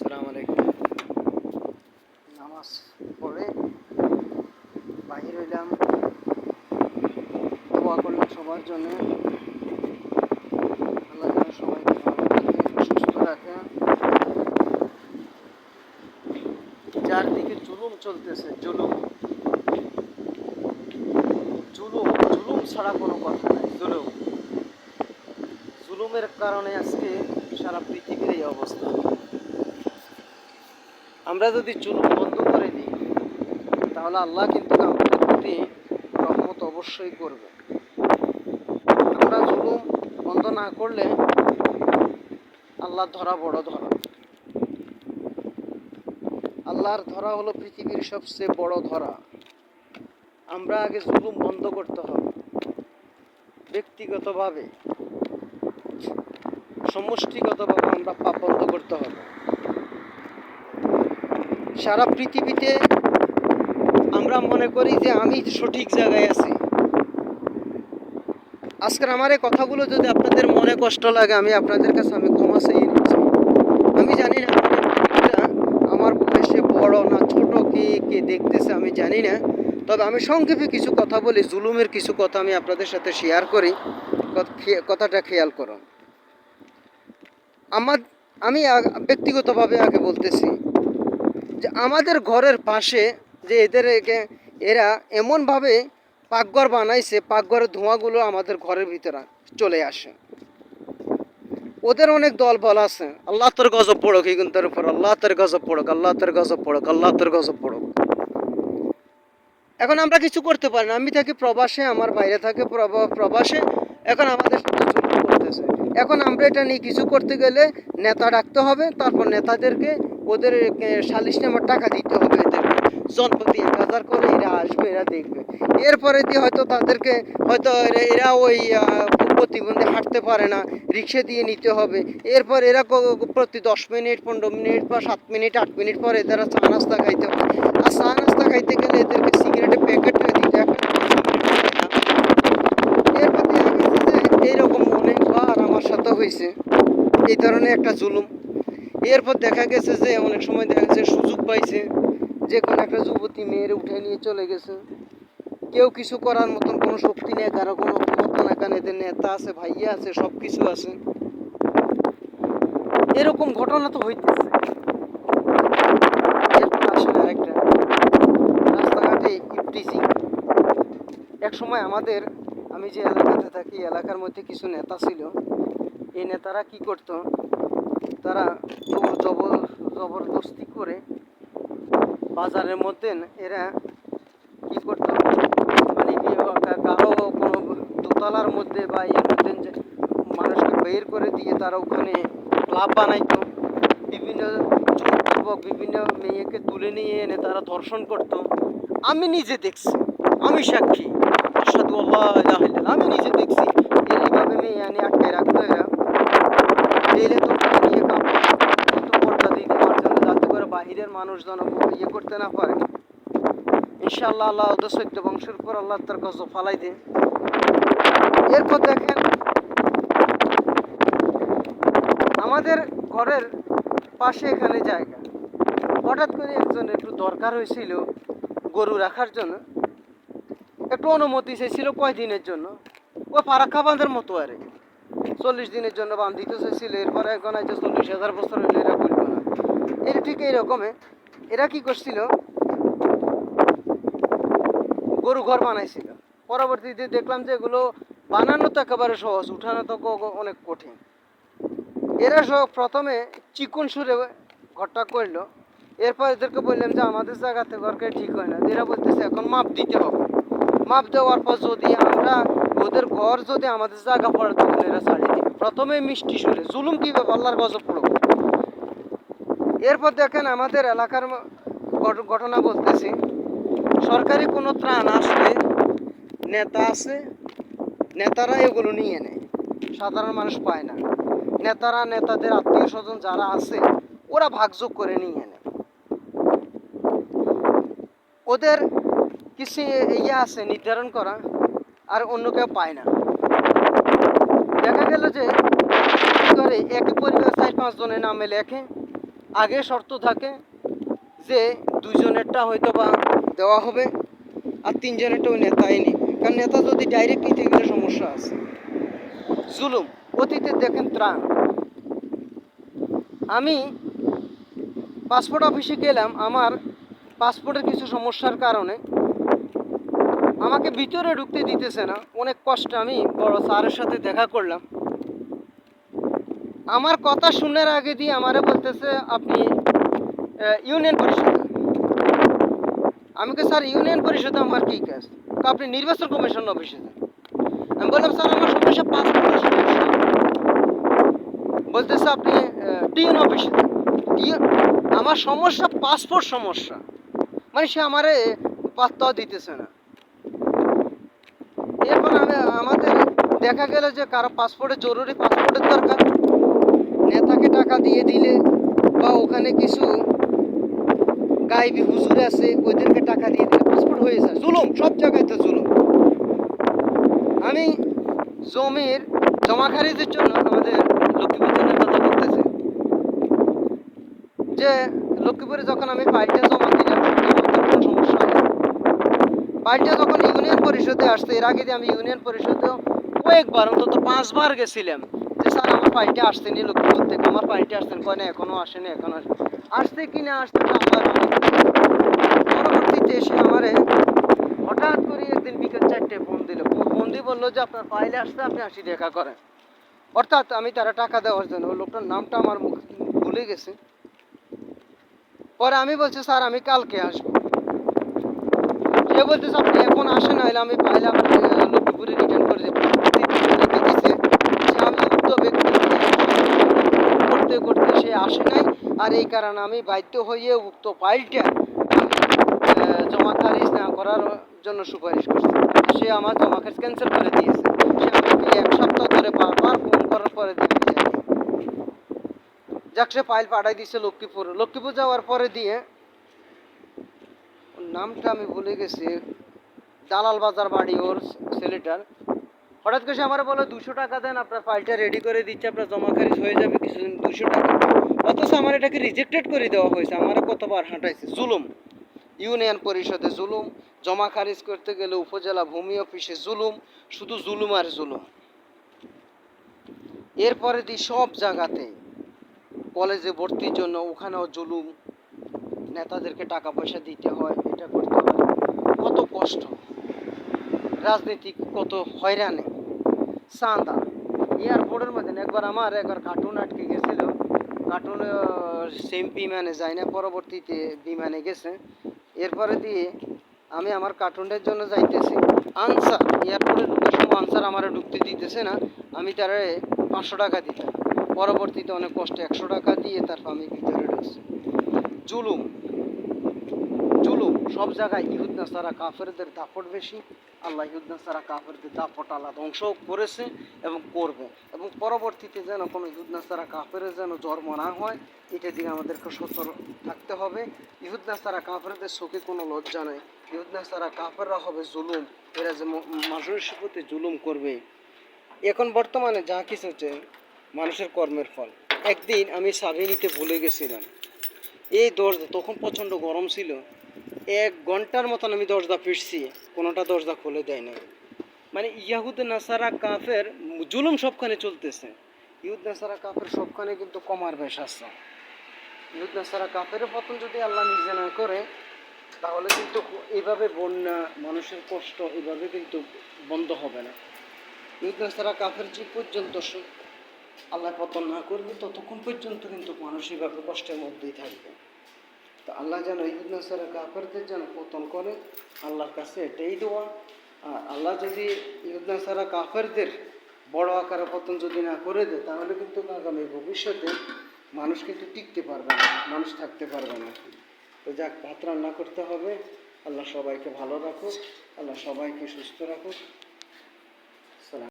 আসসালামু আলাইকুম। নামাজ পড়ে বাহির হইলাম। দোয়া করলাম সবার জন্য। আল্লাহ যেন সবাইকে সুস্থ রাখে। চারদিকে জুলুম চলতেছে, জুলুম। জুলুম জুলুম ছাড়া কোনো কথা নাই, জুলুম। জুলুমের কারণে আজকে সারা পৃথিবীর এই অবস্থা। আমরা যদি জুলুম বন্ধ করে দিই, তাহলে আল্লাহ কিন্তু আমাদের প্রতি রহমত অবশ্যই করবে। আমরা জুলুম বন্ধ না করলে আল্লাহর ধরা বড় ধরা। আল্লাহর ধরা হলো পৃথিবীর সবচেয়ে বড় ধরা। আমরা আগে জুলুম বন্ধ করতে হবে। ব্যক্তিগতভাবে, সমষ্টিগতভাবে আমরা পাপ বন্ধ করতে হবে। সারা পৃথিবীতে আমরা মনে করি যে আমি সঠিক জায়গায় আছি। আজকের আমার এই কথাগুলো যদি আপনাদের মনে কষ্ট লাগে, আমি আপনাদের কাছে আমি ক্ষমা নিচ্ছি। আমি জানি না আমার বয়সে বড় না ছোট কে কে দেখতেছে আমি জানি না। তবে আমি সংক্ষেপে কিছু কথা বলি, জুলুমের কিছু কথা আমি আপনাদের সাথে শেয়ার করি। কথাটা খেয়াল করুন। আমার আমি ব্যক্তিগতভাবে আগে বলতেছি যে আমাদের ঘরের পাশে যে এদের এরা এমনভাবে পাকঘর বানাইছে, পাকঘরের ধোঁয়াগুলো আমাদের ঘরের ভিতরে চলে আসে। ওদের অনেক দল বল আছে, আল্লাহ তোর গজব পড়ক কিন্তু উপর, আল্লাহ তোর গজব পড়ক, আল্লাহ তোর গজব পড়ক, আল্লাহ তোর গজব পড়ক। এখন আমরা কিছু করতে পারি না, আমি থাকি প্রবাসে, আমার বাইরে থাকে প্রবা- প্রবাসে, এখন আমাদের করতেছে। এখন আমরা এটা নিয়ে কিছু করতে গেলে নেতা ডাকতে হবে, তারপর নেতাদেরকে ওদের সালিশ নেওয়ার টাকা দিতে হবে এদেরকে জনপ্রতি এক হাজার করে এরা আসবে, এরা দেখবে। এরপরে দিয়ে হয়তো তাদেরকে হয়তো এরা- ওই প্রতিবন্ধী হাঁটতে পারে না, রিক্সা দিয়ে নিতে হবে। এরপর এরা প্রতি দশ মিনিট, পনেরো মিনিট বা সাত মিনিট, আট মিনিট পর এদের চা নাস্তা খাইতে হবে। আর চা নাস্তা খাইতে গেলে এদেরকে সিগারেটের প্যাকেট দিতে একটা এরপর এইরকম অনেকবার আমার সাথে হয়েছে। এই ধরনের একটা জুলুম। এরপর দেখা গেছে যে অনেক সময় দেখা গেছে সুযোগ পাইছে যে কোনো একটা যুবতী মেয়ের উঠে নিয়ে চলে গেছে। কেউ কিছু করার মতন কোনো শক্তি নেই, কারও কোনো ক্ষমতা না কারণ এদের নেতা আছে, ভাইয়া আছে সব কিছু আছে। এরকম ঘটনা তো হইতেছে। আসলে আরেকটা। রাস্তাঘাটে এক সময় আমাদের, আমি যে এলাকাতে থাকি, এলাকার মধ্যে কিছু নেতা ছিল। এই নেতারা কি করতো? তারা জোর জবর, জবরদস্তি করে বাজারের মধ্যে এরা কি করতো? মানে কারও কোনো দোতলার মধ্যে বা এর মধ্যে যে মানুষকে বের করে দিয়ে তারা ওখানে ক্লাব বানাইতো। বিভিন্ন জোরপূর্বক বিভিন্ন মেয়েকে তুলে নিয়ে এনে তারা ধর্ষণ করতো। আমি নিজে দেখছি। আমি সাক্ষী। আল্লাহ আমি নিজে দেখছি। এইভাবে মেয়ে আনি আটকে রাখতো এরা জেলে তো নিয়ে কাপড় কিন্তু পর্দা দিয়ে দেওয়ার জন্য যাতে করে বাহিরের মানুষ যেন ইয়ে করতে না পারে। ইনশাআল্লাহ আল্লাহ ওদের সত্য বংশের উপর আল্লাহ তার গজব ফালাই দেন। এরপর দেখেন, আমাদের ঘরের পাশে এখানে জায়গা। হঠাৎ করে একজন একটু দরকার হয়েছিল গরু রাখার জন্য। একটু অনুমতি চাইছিল কয় দিনের জন্য। ওই ফারাক্কা বাঁধের মতো আর। চল্লিশ দিনের জন্য বাঁধ দিতে চাইছিল এরপরে এখন আছে চল্লিশ হাজার বছর হইলে এরা এটা ঠিক এইরকমে এরা কি করছিল? গরু ঘর বানাইছিল। পরবর্তীতে দেখলাম যে এগুলো বানানো তো একেবারে সহজ, উঠানো তো অনেক কঠিন। এরা সব প্রথমে চিকন সুরে ঘরটা করল। এরপর এদেরকে বললাম যে, আমাদের জায়গাতে ঘরকে ঠিক হয় না। এরা বলতেছে, এখন মাপ দিতে হবে। মাপ দেওয়ার পর যদি আমরা ওদের ঘর যদি আমাদের জায়গা পড়ে, তখন এরা ছাড়িয়ে দিবে। প্রথমে মিষ্টি সুরে, জুলুম কি ব্যাপার? আল্লাহর গজব পড়ব এরপর দেখেন আমাদের এলাকার ঘটনা বলতেছি। সরকারি কোনো ত্রাণ আসলে নেতা আছে, নেতারা এগুলো নিয়ে নেয়। সাধারণ মানুষ পায় না। নেতারা, নেতাদের আত্মীয় স্বজন যারা আছে, ওরা ভাগযোগ করে নিয়ে নেয়। ওদের কিছু ইয়ে আছে নির্ধারণ করা, আর অন্য কেউ পায় না। দেখা গেল যে করে একই পরিবার চার পাঁচ জনের নামে লেখে আগে শর্ত থাকে যে দুজনেরটা হয়তো বা দেওয়া হবে আর তিনজনেরটা ওই নেতাই নেই কারণ নেতা যদি ডাইরেক্ট নিতে গেলে সমস্যা আছে। জুলুম, অতীতে দেখেন ত্রাণ। আমি পাসপোর্ট অফিসে গেলাম, আমার পাসপোর্টের কিছু সমস্যার কারণে। আমাকে ভিতরে ঢুকতে দিতেছে না। অনেক কষ্ট আমি বড় স্যারের সাথে দেখা করলাম। আমার কথা শোনার আগে দিয়ে আমারে বলতেছে, আপনি ইউনিয়ন পরিষদ। আমি কে স্যার, ইউনিয়ন পরিষদে আমার কি কাজ? আপনি নির্বাচন কমিশন অফিসে যান। আমি বললাম, স্যার, আমার সমস্যা পাসপোর্টের সমস্যা বলতেছে, আপনি টিউন অফিসে আমার সমস্যা পাসপোর্ট সমস্যা। মানে সে আমারে পাত্তাও দিতেছে না। এরপর আমি, আমাদের দেখা গেল যে কারও পাসপোর্টে জরুরি পাসপোর্টের দরকার। নেতাকে টাকা দিয়ে দিলে বা ওখানে কিছু গাইবি হুজুর আছে ওদেরকে টাকা দিয়ে দিলে পাসপোর্ট হয়ে যায়। জুলুম, সব জায়গায় তো জুলুম। আমি জমির জমা জন্য আমাদের লক্ষ্মীপুরের কথা বলতেছে যে লক্ষ্মীপুরে যখন আমি ফাইলটা জমা দিলাম সমস্যা ফাইলটা যখন ইউনিয়ন পরিষদে আসছে, এর আগে আমি ইউনিয়ন পরিষদেও কয়েকবার, অন্তত পাঁচবার গেছিলাম। আমার লক্ষ্মীপুর থেকে। আমার কয় না, এখনও আসেনি, এখনও কি না পরবর্তীতে এসে আমারে হঠাৎ করে একদিন বিকেল চারটে ফোন দিল। ফোন দিয়ে বলল যে, আপনার আপনি আসি দেখা করেন। অর্থাৎ আমি তারা টাকা দেওয়ার জন্য, ওই লোকটার নামটা আমার মুখ ভুলে গেছে। পরে আমি বলছি, স্যার, আমি কালকে আসব। সে বলতেছে, আপনি এখন আসেন, নাহলে আমি পাইলে রিটার্ন করে দেবো লিখে দিছে যে আমি উক্ত ব্যক্তি করতে করতে সে আসে নাই আর এই কারণে আমি বাধ্য হয়ে উক্ত ফাইলটা জমা খারিজ না করার জন্য সুপারিশ করছি। সে আমার জমা খারিজ ক্যান্সেল করে দিয়েছে। সে আমাকে এক সপ্তাহ ধরে বারবার ফোন করার পরে আমি। যাক, সে ফাইল পাঠাই দিয়েছে লক্ষ্মীপুর। লক্ষ্মীপুর যাওয়ার পরে দিয়ে নামটা আমি ভুলে গেছি। দালাল বাজার বাড়ি ওর ছেলেটার। হঠাৎ করে সে আমার বলে, দুশো টাকা দেন, আপনার ফাইলটা রেডি করে দিচ্ছে, আপনার জমা খারিজ হয়ে যাবে, কিছুদিন দুশো টাকা। অথচ আমার এটাকে রিজেক্টেড করে দেওয়া হয়েছে। আমার কতবার হাঁটাইছে। জুলুম। ইউনিয়ন পরিষদে জুলুম। জমা খারিজ করতে গেলে উপজেলা ভূমি অফিসে জুলুম। শুধু জুলুম আর জুলুম। এরপরে দিই সব জায়গাতে কলেজে ভর্তির জন্য ওখানেও জুলুম। নেতাদেরকে টাকা পয়সা দিতে হয়, এটা করতে হয়। কত কষ্ট। রাজনীতি কত হয়রানি। চাঁদা। এয়ারপোর্টের মধ্যে একবার আমার একবার কার্টুন আটকে গেছিল। কার্টুন সেম বিমানে যায় না, পরবর্তীতে বিমানে গেছে। এরপরে দিয়ে আমি আমার কার্টুনের জন্য যাইতেছি। আনসার, এয়ারপোর্টে ঢুকার সময় আনসার আমার ঢুকতে দিতেছে না, আমি তার পাঁচশো টাকা দিতাম পরবর্তীতে অনেক কষ্টে একশো টাকা দিয়ে তারপর আমি ভিতরে ঢুকছি। জুলুম জুলুম, সব জায়গায় ইহুদ নাসারা কাফেরদের দাপট বেশি। আল্লাহ ইহুদ নাসারা কাফেরদের দাপট আল্লাহ ধ্বংস করেছে এবং করবে। এবং পরবর্তীতে যেন কোনো ইহুদ নাসারা কাফেরের যেন জন্ম না হয় এটা দিকে আমাদেরকে সতর্ক থাকতে হবে। ইহুদ নাসারা কাফেরদের চোখে কোনো লজ্জা নেই। ইহুদ নাসারা কাফেররা হবে জুলুম। এরা যে মানুষের প্রতি জুলুম করবে। এখন বর্তমানে যা কিছু হচ্ছে, মানুষের কর্মের ফল। একদিন আমি চাবি নিতে ভুলে গেছিলাম। এই দরজা তখন প্রচণ্ড গরম ছিল। এক ঘণ্টার মতন আমি দরজা ফিরছি কোনোটা দরজা খুলে দেয় না মানে ইয়াহুদ, নাসারা, কাফের জুলুম সবখানে চলতেছে। ইহুদ নাসারা, কাফের সবখানে কিন্তু কমার বেশ আছে। ইহুদ নাসারা, কাফের পতন যদি আল্লাহ নিজে না করে, তাহলে কিন্তু এইভাবে বন্যা, মানুষের কষ্ট এভাবে কিন্তু বন্ধ হবে না। ইহুদ নাসারা, কাফের যে পর্যন্ত আল্লাহ পতন না করবে, ততক্ষণ পর্যন্ত কিন্তু মানুষ এইভাবে কষ্টের মধ্যেই থাকবে। তো আল্লাহ যেন ইহুদ নাসারা, কাফেরদের যেন পতন করে, আল্লাহর কাছে এটাই দোয়া। আর আল্লাহ যদি ইউদ্দান সারা কাফেরদের বড় আকারে পতন যদি না করে দেয়, তাহলে কিন্তু আগামী ভবিষ্যতে মানুষ কিন্তু টিকতে পারবে না, মানুষ থাকতে পারবে না। তো যাক, ভাত রান্না করতে হবে। আল্লাহ সবাইকে ভালো রাখুক, আল্লাহ সবাইকে সুস্থ রাখুক।